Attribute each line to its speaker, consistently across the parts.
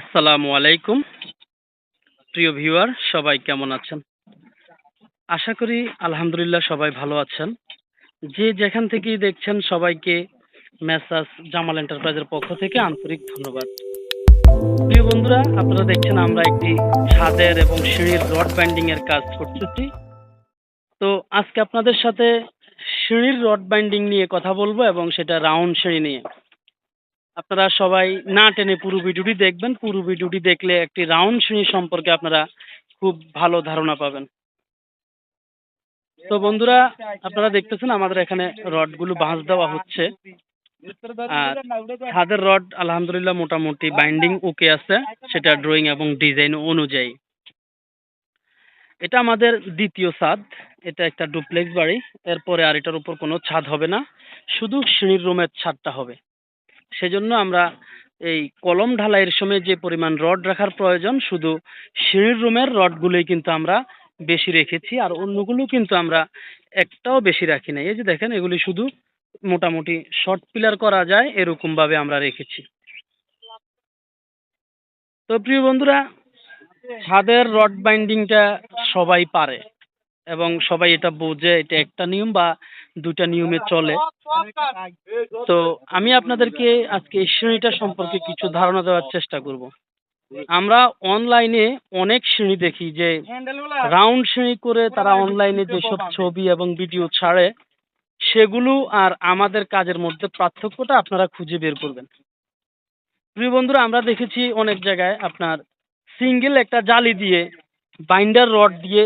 Speaker 1: আসসালামু আলাইকুম। প্রিয় ভিউয়ার, সবাই কেমন আছেন? আশা করি আলহামদুলিল্লাহ সবাই ভালো আছেন। যে যেখান থেকেই দেখছেন সবাইকে মেসাজ জামাল এন্টারপ্রাইজের পক্ষ থেকে আন্তরিক ধন্যবাদ। প্রিয় বন্ধুরা, আপনারা দেখছেন আমরা একটি ছাদের এবং সিঁড়ির রড বাইন্ডিং এর কাজ করতেছি। তো আজকে আপনাদের সাথে সিঁড়ির রড বাইন্ডিং নিয়ে কথা বলব এবং সেটা রাউন্ড সিঁড়ি নিয়ে। আপনারা সবাই না টেনে পুরো ভিডিওটি দেখবেন। পুরো ভিডিওটি দেখলে একটি রাউন্ড সিঁড়ি সম্পর্কে আপনারা খুব ভালো ধারণা পাবেন। তো বন্ধুরা, আপনারা দেখতেছেন আমাদের এখানে রডগুলো বাঁশ দেওয়া হচ্ছে। আর ছাদের রড আলহামদুলিল্লাহ মোটামুটি বাইন্ডিং ওকে আছে। সেটা ড্রয়িং এবং ডিজাইন অনুযায়ী। এটা আমাদের দ্বিতীয় ছাদ। এটা একটা ডুপ্লেক্স বাড়ি। এরপরে আর এটার উপর কোনো ছাদ হবে না। শুধু সিঁড়ির রুমের ছাদটা হবে। সেজন্য আমরা এই কলম ঢালাইয়ের সময় যে পরিমাণ রড রাখার প্রয়োজন, শুধু সিঁড়ির রুমের রডগুলোই কিন্তু আমরা বেশি রেখেছি, আর অন্যগুলো কিন্তু আমরা একটাও বেশি রাখি না এই যে দেখেন, এগুলি শুধু মোটামুটি শর্ট পিলার করা যায় এরকম ভাবে আমরা রেখেছি। তো প্রিয় বন্ধুরা, ছাদের রড বাইন্ডিংটা সবাই পারে। এবং সবাই এটা বোঝে, এটা একটা নিয়ম বা দুটা নিয়মে চলে। তো আমি আপনাদেরকে আজকে এই শ্রেণীটা সম্পর্কে কিছু ধারণা দেওয়ার চেষ্টা করব। আমরা অনলাইনে অনেক শ্রেণি দেখি যে রাউন্ড শ্রেণি করে তারা অনলাইনে যেসব ছবি এবং ভিডিও ছাড়ে, সেগুলো আর আমাদের কাজের মধ্যে পার্থক্যটা আপনারা খুঁজে বের করবেন। প্রিয় বন্ধুরা, আমরা দেখেছি অনেক জায়গায় আপনার সিঙ্গেল একটা জালি দিয়ে বাইন্ডার রড দিয়ে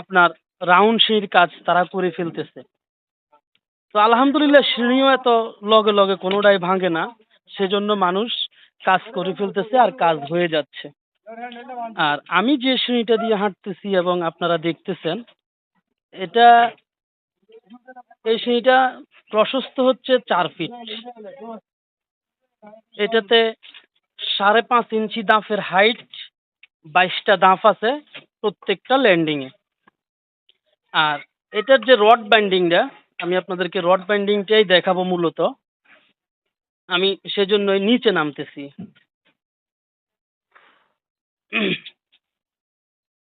Speaker 1: আপনার রাউন্ড সিঁড়ির কাজ তারা করে ফেলতেছে। তো আলহামদুলিল্লাহ সিঁড়িও এত লগে লগে কোনোটাই ভাঙে না, সেজন্য মানুষ কাজ করে ফেলতেছে আর কাজ হয়ে যাচ্ছে। আর আমি যে সিঁড়িটা দিয়ে হাঁটতেছি এবং আপনারা দেখতেছেন, এটা, এই সিঁড়িটা প্রশস্ত হচ্ছে চার ফিট এটাতে সাড়ে পাঁচ ইঞ্চি দাঁফের হাইট বাইশটা দাঁফ আছে প্রত্যেকটা ল্যান্ডিংয়ে আর এটার যে রড বাইন্ডিংটা আমি আপনাদেরকে রড বাইন্ডিংটাই দেখাবো মূলত। আমি সেজন্যই নিচে নামতেছি।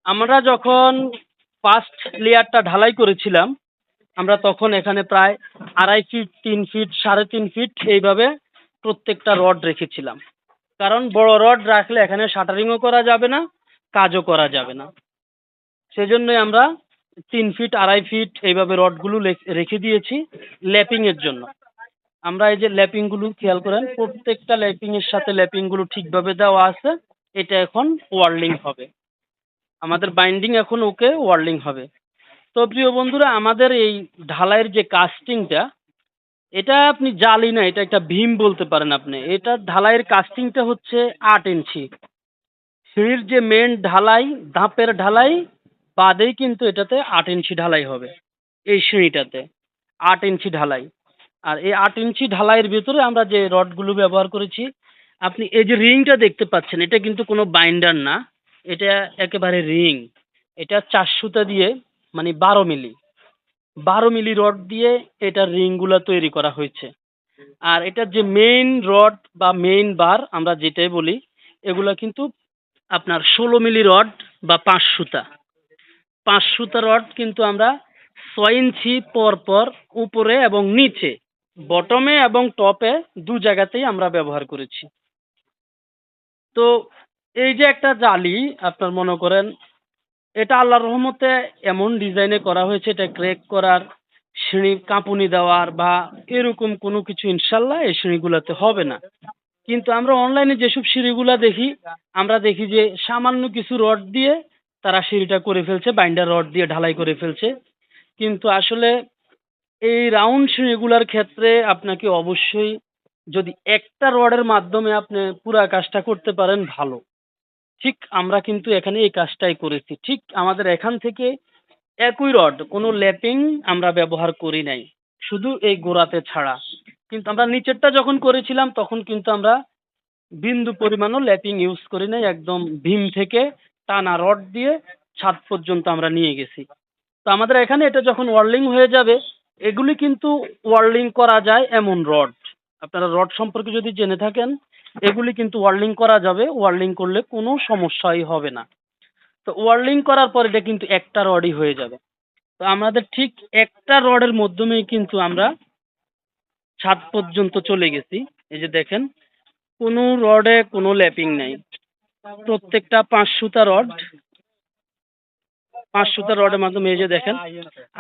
Speaker 1: আমরা যখন ফার্স্ট লেয়ারটা ঢালাই করেছিলাম, আমরা তখন এখানে প্রায় আড়াই ফিট তিন ফিট সাড়ে তিন ফিট এইভাবে প্রত্যেকটা রড রেখেছিলাম। কারণ বড় রড রাখলে এখানে শাটারিংও করা যাবে না, কাজও করা যাবে না। সেজন্যই আমরা তিন ফিট আড়াই ফিট এইভাবে রডগুলো রেখে দিয়েছি ল্যাপিংয়ের জন্য। আমরা এই যে ল্যাপিংগুলো খেয়াল করেন, প্রত্যেকটা ল্যাপিংয়ের সাথে ল্যাপিংগুলো ঠিকভাবে দেওয়া আছে, এটা এখন ওয়ার্লিং হবে। আমাদের বাইন্ডিং এখন ওকে ওয়ার্লিং হবে। তো প্রিয় বন্ধুরা, আমাদের এই ঢালাইয়ের যে কাস্টিংটা এটা আপনি জালি না, এটা একটা ভীম বলতে পারেন আপনি। এটা ঢালাইয়ের কাস্টিংটা হচ্ছে আট ইঞ্চি। সিঁড়ির যে মেন ঢালাই, ধাপের ঢালাই বাদেই কিন্তু এটাতে আট ইঞ্চি ঢালাই হবে, এই সিঁড়িটাতে। আট ইঞ্চি ঢালাই। আর এই আট ইঞ্চি ঢালাইয়ের ভিতরে আমরা যে রডগুলো ব্যবহার করেছি, আপনি এই যে রিংটা দেখতে পাচ্ছেন, এটা কিন্তু কোনো বাইন্ডার না, এটা একেবারে রিং। এটা চার সুতা দিয়ে মানে বারো মিলি। বারো মিলি রড দিয়ে এটার রিংগুলো তৈরি করা হয়েছে। আর এটার যে মেইন রড বা মেইন বার আমরা যেটাই বলি, এগুলা কিন্তু আপনার ষোলো মিলি রড বা পাঁচ সুতা। পাঁচ সুতা রড কিন্তু আমরা ছয় ইঞ্চি পর পর উপরে এবং নিচে বটমে এবং টপে দু জায়গাতেই আমরা ব্যবহার করেছি। তো এই যে একটা জালি, আপনার মনে করেন, এটা আল্লাহর রহমতে এমন ডিজাইনে করা হয়েছে, এটা ক্রেক করার, সিঁড়ি কাঁপুনি দেওয়ার বা এরকম কোনো কিছু ইনশাল্লাহ এই সিঁড়িগুলোতে হবে না। কিন্তু আমরা অনলাইনে যেসব সিঁড়িগুলো দেখি, আমরা দেখি যে সামান্য কিছু রড দিয়ে তারা সিঁড়িটা করে ফেলছে বাইন্ডার রড দিয়ে ঢালাই করে ফেলছে। কিন্তু আসলে এই রাউন্ড সিঁড়িগুলোর ক্ষেত্রে আপনাকে অবশ্যই যদি একটা রডের মাধ্যমে আপনি পুরা কাজটা করতে পারেন, ভালো। ঠিক আমরা কিন্তু এখানে এই কাজটাই করেছি। ঠিক আমাদের এখান থেকে একই রড কোনো ল্যাপিং আমরা ব্যবহার করি নাই। শুধু এই গোড়াতে ছাড়া। কিন্তু আমরা নিচেরটা যখন করেছিলাম, তখন কিন্তু আমরা বিন্দু পরিমাণও ল্যাপিং ইউজ করি নাই, একদম ভীম থেকে। টানা রড দিয়ে ছাদ পর্যন্ত আমরা নিয়ে গেছি। তো আমাদের এখানে এটা যখন ওয়ার্লিং হয়ে যাবে, এগুলি কিন্তু ওয়ার্লিং করা যায় এমন রড। আপনারা রড সম্পর্কে যদি জেনে থাকেন, এগুলি কিন্তু ওয়ার্লিং করা যাবে, ওয়ার্লিং করলে কোনো সমস্যাই হবে না। তো ওয়ার্লিং করার পর এটা কিন্তু একটা রডই হয়ে যাবে। তো আমাদের ঠিক একটা রডের মাধ্যমেই কিন্তু আমরা ছাদ পর্যন্ত চলে গেছি। এই যে দেখেন, কোনো রডে কোনো ল্যাপিং নাই। প্রত্যেকটা পাঁচ সুতা রড, পাঁচ সুতা রডের মাধ্যমে এই যে দেখেন,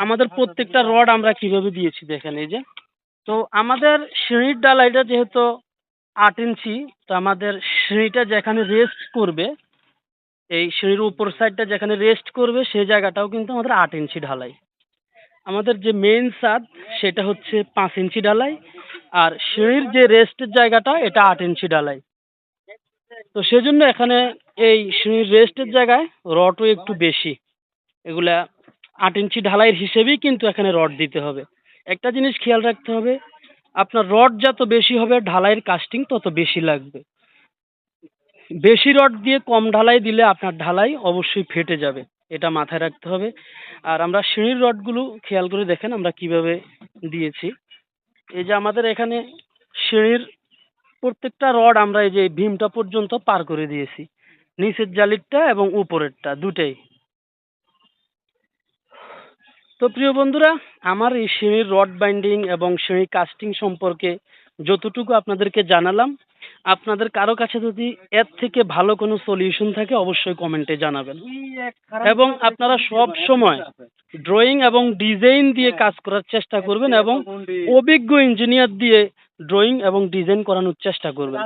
Speaker 1: আমাদের প্রত্যেকটা রড আমরা কীভাবে দিয়েছি দেখেন এই যে। তো আমাদের সিঁড়ির ডালাইটা যেহেতু আট ইঞ্চি, তো আমাদের সিঁড়িটা যেখানে রেস্ট করবে, এই সিঁড়ির উপর সাইডটা যেখানে রেস্ট করবে, সেই জায়গাটাও কিন্তু আমাদের আট ইঞ্চি ঢালাই। আমাদের যে মেইন ছাদ সেটা হচ্ছে পাঁচ ইঞ্চি ঢালাই, আর সিঁড়ির যে রেস্টের জায়গাটা, এটা আট ইঞ্চি ঢালাই। তো সেজন্য এখানে এই সিঁড়ির রেস্টের জায়গায় রডও একটু বেশি। এগুলা আট ইঞ্চি ঢালাইয়ের হিসেবেই কিন্তু এখানে রড দিতে হবে। একটা জিনিস খেয়াল রাখতে হবে, আপনার রড যত বেশি হবে, ঢালাইয়ের কাস্টিং তত বেশি লাগবে। বেশি রড দিয়ে কম ঢালাই দিলে আপনার ঢালাই অবশ্যই ফেটে যাবে, এটা মাথায় রাখতে হবে। আর আমরা সিঁড়ির রডগুলো খেয়াল করে দেখেন আমরা কীভাবে দিয়েছি। এই যে আমাদের এখানে সিঁড়ির প্রত্যেকটা রড আমরা এই যে ভীমটা পর্যন্ত পার করে দিয়েছি। নিচের জালিরটা এবং উপরেরটা, দুটেই। তো প্রিয় বন্ধুরা, আমার এই সিঁড়ির রড বাইন্ডিং এবং সিঁড়ি কাস্টিং সম্পর্কে যতটুকু আপনাদেরকে জানালাম, আপনাদের কারও কাছে যদি এর থেকে ভালো কোনো সলিউশন থাকে, অবশ্যই কমেন্টে জানাবেন। এবং আপনারা সব সময় ড্রয়িং এবং ডিজাইন দিয়ে কাজ করার চেষ্টা করবেন এবং অভিজ্ঞ ইঞ্জিনিয়ার দিয়ে ড্রয়িং এবং ডিজাইন করানোর চেষ্টা করবেন।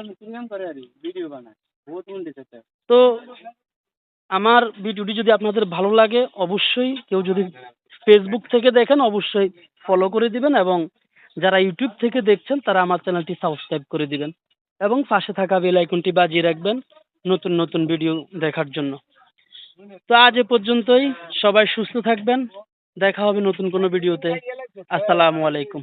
Speaker 1: তো আমার ভিডিওটি যদি আপনাদের ভালো লাগে অবশ্যই কেউ যদি ফেসবুক থেকে দেখেন অবশ্যই ফলো করে দিবেন এবং যারা ইউটিউব থেকে দেখছেন তারা আমার চ্যানেলটি সাবস্ক্রাইব করে দিবেন এবং পাশে থাকা বেল আইকনটি বাজিয়ে রাখবেন নতুন নতুন ভিডিও দেখার জন্য। তো আজ এ পর্যন্তই সবাই সুস্থ থাকবেন দেখা হবে নতুন কোনো ভিডিওতে আসসালামু আলাইকুম।